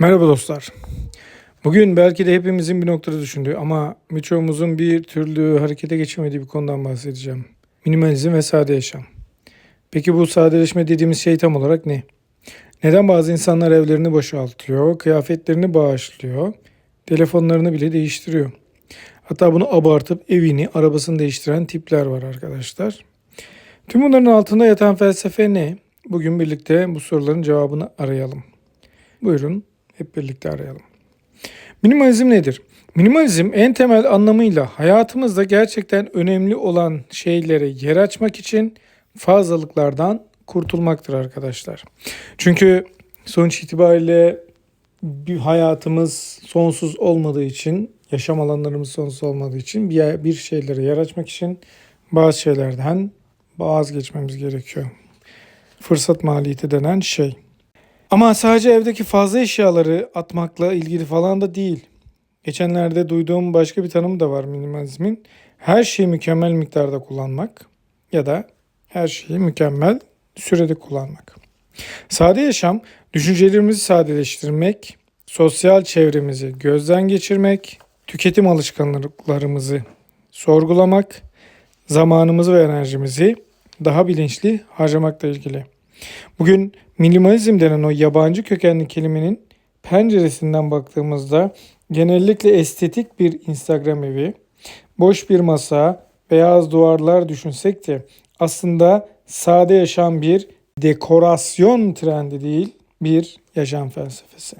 Merhaba dostlar. Bugün belki de hepimizin bir noktada düşündüğü ama birçoğumuzun bir türlü harekete geçemediği bir konudan bahsedeceğim. Minimalizm ve sade yaşam. Peki bu sadeleşme dediğimiz şey tam olarak ne? Neden bazı insanlar evlerini boşaltıyor, kıyafetlerini bağışlıyor, telefonlarını bile değiştiriyor? Hatta bunu abartıp evini, arabasını değiştiren tipler var arkadaşlar. Tüm bunların altında yatan felsefe ne? Bugün birlikte bu soruların cevabını arayalım. Buyurun hep birlikte arayalım. Minimalizm nedir? Minimalizm en temel anlamıyla hayatımızda gerçekten önemli olan şeylere yer açmak için fazlalıklardan kurtulmaktır arkadaşlar. Çünkü sonuç itibariyle bir hayatımız sonsuz olmadığı için, yaşam alanlarımız sonsuz olmadığı için bir, bir şeylere yer açmak için bazı şeylerden vazgeçmemiz gerekiyor. Fırsat maliyeti denen şey. Ama sadece evdeki fazla eşyaları atmakla ilgili falan da değil. Geçenlerde duyduğum başka bir tanım da var minimalizmin. Her şeyi mükemmel miktarda kullanmak ya da her şeyi mükemmel sürede kullanmak. Sade yaşam, düşüncelerimizi sadeleştirmek, sosyal çevremizi gözden geçirmek, tüketim alışkanlıklarımızı sorgulamak, zamanımızı ve enerjimizi daha bilinçli harcamakla ilgili. Bugün minimalizm denen o yabancı kökenli kelimenin penceresinden baktığımızda genellikle estetik bir Instagram evi, boş bir masa, beyaz duvarlar düşünsek de aslında sade yaşam bir dekorasyon trendi değil, bir yaşam felsefesi.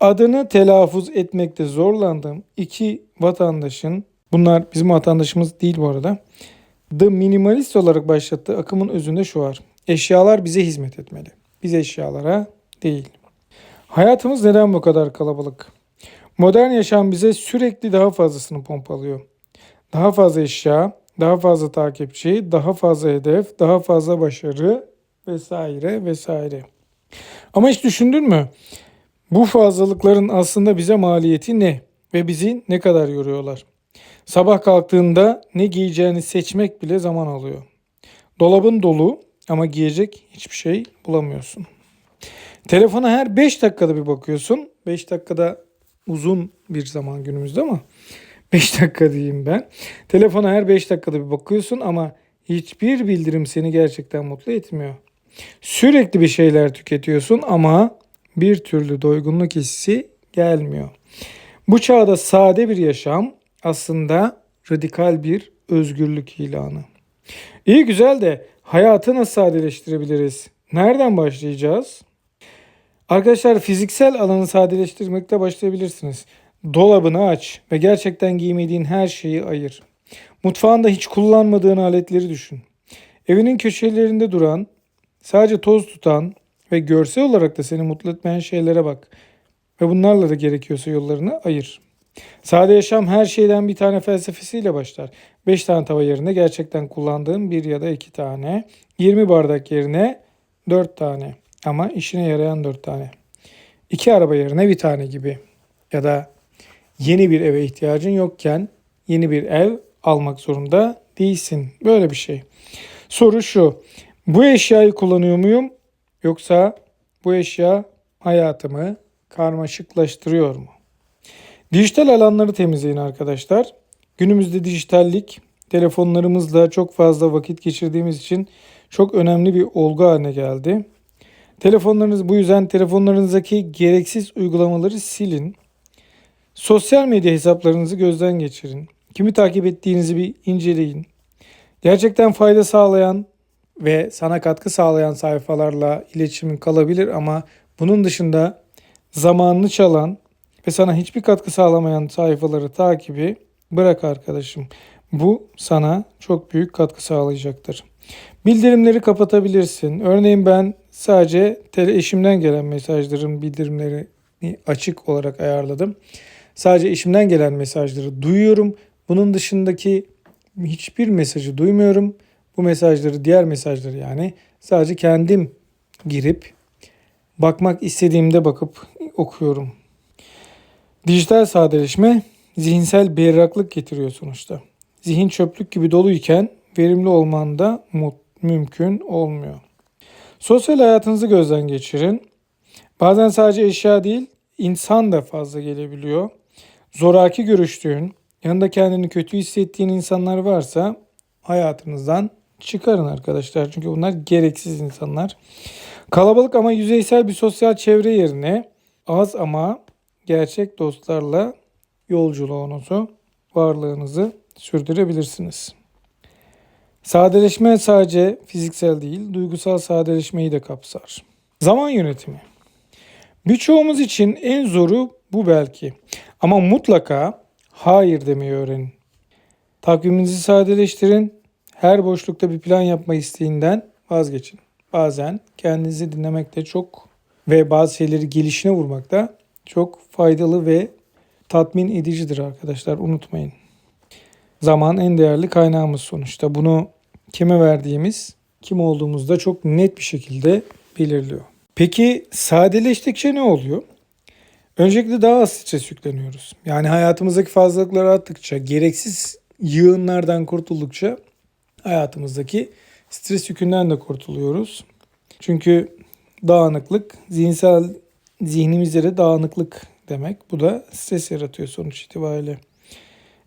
Adını telaffuz etmekte zorlandığım iki vatandaşın, bunlar bizim vatandaşımız değil bu arada, The Minimalist olarak başlattığı akımın özünde şu var. Eşyalar bize hizmet etmeli. Biz eşyalara değil. Hayatımız neden bu kadar kalabalık? Modern yaşam bize sürekli daha fazlasını pompalıyor. Daha fazla eşya, daha fazla takipçi, daha fazla hedef, daha fazla başarı vesaire vesaire. Ama hiç düşündün mü? Bu fazlalıkların aslında bize maliyeti ne ve bizi ne kadar yoruyorlar? Sabah kalktığında ne giyeceğini seçmek bile zaman alıyor. Dolabın dolu ama giyecek hiçbir şey bulamıyorsun. Telefona her 5 dakikada bir bakıyorsun. 5 dakikada uzun bir zaman günümüzde ama 5 dakika diyeyim ben. Telefona her 5 dakikada bir bakıyorsun ama hiçbir bildirim seni gerçekten mutlu etmiyor. Sürekli bir şeyler tüketiyorsun ama bir türlü doygunluk hissi gelmiyor. Bu çağda sade bir yaşam aslında radikal bir özgürlük ilanı. İyi güzel de hayatı nasıl sadeleştirebiliriz? Nereden başlayacağız? Arkadaşlar fiziksel alanı sadeleştirmekte başlayabilirsiniz. Dolabını aç ve gerçekten giymediğin her şeyi ayır. Mutfağında hiç kullanmadığın aletleri düşün. Evinin köşelerinde duran, sadece toz tutan ve görsel olarak da seni mutlu etmeyen şeylere bak. Ve bunlarla da gerekiyorsa yollarını ayır. Sade yaşam her şeyden bir tane felsefesiyle başlar. 5 tane tava yerine gerçekten kullandığım bir ya da iki tane. 20 bardak yerine 4 tane. Ama işine yarayan 4 tane. 2 araba yerine bir tane gibi. Ya da yeni bir eve ihtiyacın yokken yeni bir ev almak zorunda değilsin. Böyle bir şey. Soru şu. Bu eşyayı kullanıyor muyum? Yoksa bu eşya hayatımı karmaşıklaştırıyor mu? Dijital alanları temizleyin arkadaşlar. Günümüzde dijitallik telefonlarımızla çok fazla vakit geçirdiğimiz için çok önemli bir olgu haline geldi. Telefonlarınız bu yüzden telefonlarınızdaki gereksiz uygulamaları silin. Sosyal medya hesaplarınızı gözden geçirin. Kimi takip ettiğinizi bir inceleyin. Gerçekten fayda sağlayan ve sana katkı sağlayan sayfalarla iletişimin kalabilir ama bunun dışında zamanını çalan ve sana hiçbir katkı sağlamayan sayfaları takibi bırak arkadaşım. Bu sana çok büyük katkı sağlayacaktır. Bildirimleri kapatabilirsin. Örneğin ben sadece eşimden gelen mesajların bildirimlerini açık olarak ayarladım. Sadece eşimden gelen mesajları duyuyorum. Bunun dışındaki hiçbir mesajı duymuyorum. Bu mesajları, diğer mesajları yani sadece kendim girip bakmak istediğimde bakıp okuyorum. Dijital sadeleşme zihinsel berraklık getiriyor sonuçta. Zihin çöplük gibi doluyken verimli olman da mümkün olmuyor. Sosyal hayatınızı gözden geçirin. Bazen sadece eşya değil, insan da fazla gelebiliyor. Zoraki görüştüğün, yanında kendini kötü hissettiğin insanlar varsa hayatınızdan çıkarın arkadaşlar. Çünkü bunlar gereksiz insanlar. Kalabalık ama yüzeysel bir sosyal çevre yerine az ama gerçek dostlarla yolculuğunuzu, varlığınızı sürdürebilirsiniz. Sadeleşme sadece fiziksel değil, duygusal sadeleşmeyi de kapsar. Zaman yönetimi. Birçoğumuz için en zoru bu belki. Ama mutlaka hayır demeyi öğrenin. Takviminizi sadeleştirin. Her boşlukta bir plan yapma isteğinden vazgeçin. Bazen kendinizi dinlemek de çok ve bazı şeyleri gelişine vurmak da çok faydalı ve tatmin edicidir arkadaşlar. Unutmayın. Zaman en değerli kaynağımız sonuçta. Bunu kime verdiğimiz, kim olduğumuzda çok net bir şekilde belirliyor. Peki sadeleştikçe ne oluyor? Öncelikle daha az stres yükleniyoruz. Yani hayatımızdaki fazlalıkları attıkça, gereksiz yığınlardan kurtuldukça hayatımızdaki stres yükünden de kurtuluyoruz. Çünkü dağınıklık, zihinsel zihnimizde de dağınıklık demek. Bu da stres yaratıyor sonuç itibariyle.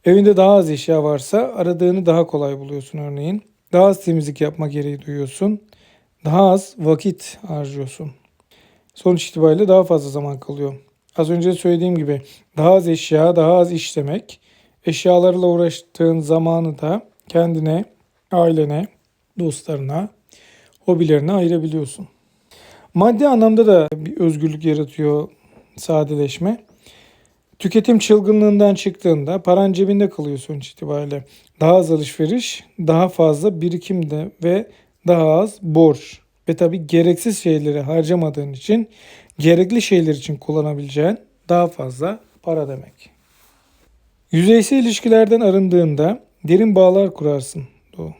Evinde daha az eşya varsa aradığını daha kolay buluyorsun örneğin. Daha az temizlik yapma gereği duyuyorsun. Daha az vakit harcıyorsun. Sonuç itibariyle daha fazla zaman kalıyor. Az önce söylediğim gibi daha az eşya, daha az iş demek. Eşyalarla uğraştığın zamanı da kendine, ailene, dostlarına, hobilerine ayırabiliyorsun. Maddi anlamda da bir özgürlük yaratıyor sadeleşme. Tüketim çılgınlığından çıktığında paran cebinde kalıyor sonuç itibariyle. Daha az alışveriş, daha fazla birikim de ve daha az borç. Ve tabii gereksiz şeyleri harcamadığın için gerekli şeyler için kullanabileceğin daha fazla para demek. Yüzeysel ilişkilerden arındığında derin bağlar kurarsın. Doğru.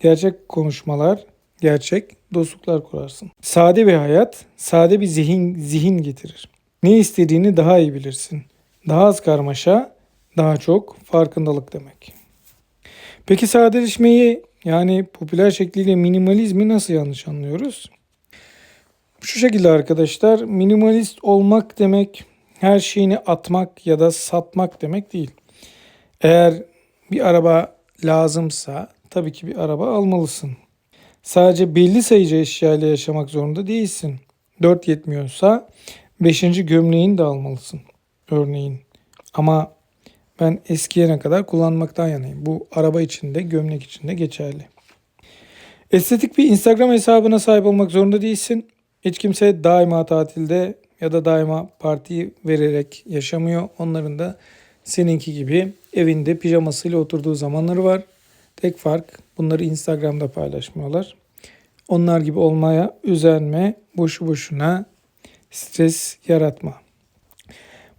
Gerçek konuşmalar, gerçek dostluklar kurarsın. Sade bir hayat, sade bir zihin zihin getirir. Ne istediğini daha iyi bilirsin. Daha az karmaşa, daha çok farkındalık demek. Peki sadeleşmeyi yani popüler şekliyle minimalizmi nasıl yanlış anlıyoruz? Şu şekilde arkadaşlar, minimalist olmak demek her şeyini atmak ya da satmak demek değil. Eğer bir araba lazımsa tabii ki bir araba almalısın. Sadece belli sayıcı eşyayla yaşamak zorunda değilsin. 4 yetmiyorsa 5. gömleğini de almalısın örneğin. Ama ben eskiyene kadar kullanmaktan yanayım. Bu araba içinde, gömlek içinde geçerli. Estetik bir Instagram hesabına sahip olmak zorunda değilsin. Hiç kimse daima tatilde ya da daima parti vererek yaşamıyor. Onların da seninki gibi evinde pijamasıyla oturduğu zamanları var. Tek fark bunları Instagram'da paylaşmıyorlar. Onlar gibi olmaya özenme, boşu boşuna stres yaratma.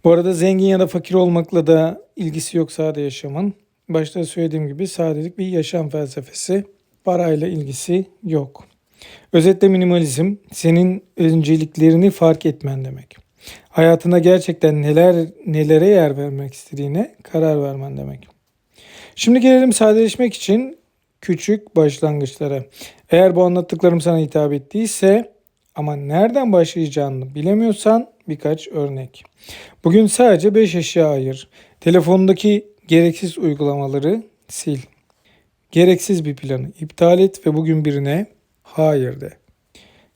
Bu arada zengin ya da fakir olmakla da ilgisi yok sade yaşamın. Başta söylediğim gibi sadelik bir yaşam felsefesi. Parayla ilgisi yok. Özetle minimalizm senin önceliklerini fark etmen demek. Hayatında gerçekten neler nelere yer vermek istediğine karar vermen demek. Şimdi gelelim sadeleşmek için küçük başlangıçlara. Eğer bu anlattıklarım sana hitap ettiyse ama nereden başlayacağını bilemiyorsan birkaç örnek. Bugün sadece 5 eşya ayır. Telefonundaki gereksiz uygulamaları sil. Gereksiz bir planı iptal et ve bugün birine hayır de.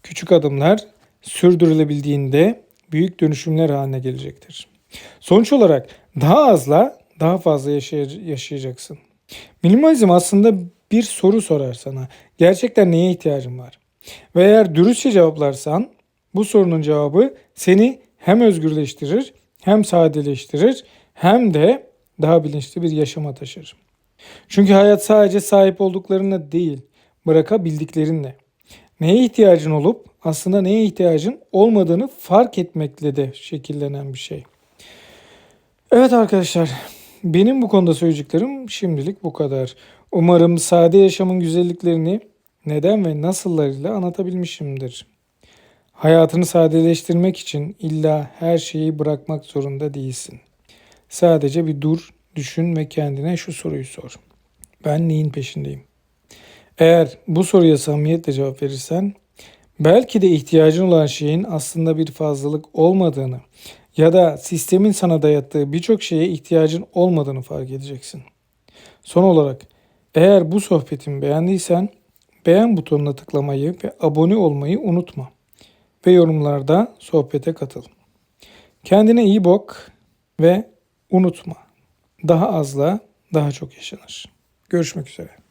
Küçük adımlar sürdürülebildiğinde büyük dönüşümler haline gelecektir. Sonuç olarak daha azla daha fazla yaşay- yaşayacaksın. Minimalizm aslında bir soru sorar sana. Gerçekten neye ihtiyacın var? Ve eğer dürüstçe cevaplarsan bu sorunun cevabı seni hem özgürleştirir, hem sadeleştirir, hem de daha bilinçli bir yaşama taşır. Çünkü hayat sadece sahip olduklarına değil, bırakabildiklerinle. Neye ihtiyacın olup aslında neye ihtiyacın olmadığını fark etmekle de şekillenen bir şey. Evet arkadaşlar, benim bu konuda söyleyeceklerim şimdilik bu kadar. Umarım sade yaşamın güzelliklerini neden ve nasıllarıyla anlatabilmişimdir. Hayatını sadeleştirmek için illa her şeyi bırakmak zorunda değilsin. Sadece bir dur, düşün ve kendine şu soruyu sor. Ben neyin peşindeyim? Eğer bu soruya samimiyetle cevap verirsen Belki de ihtiyacın olan şeyin aslında bir fazlalık olmadığını ya da sistemin sana dayattığı birçok şeye ihtiyacın olmadığını fark edeceksin. Son olarak eğer bu sohbetimi beğendiysen beğen butonuna tıklamayı ve abone olmayı unutma. Ve yorumlarda sohbete katıl. Kendine iyi bak ve unutma. Daha azla daha çok yaşanır. Görüşmek üzere.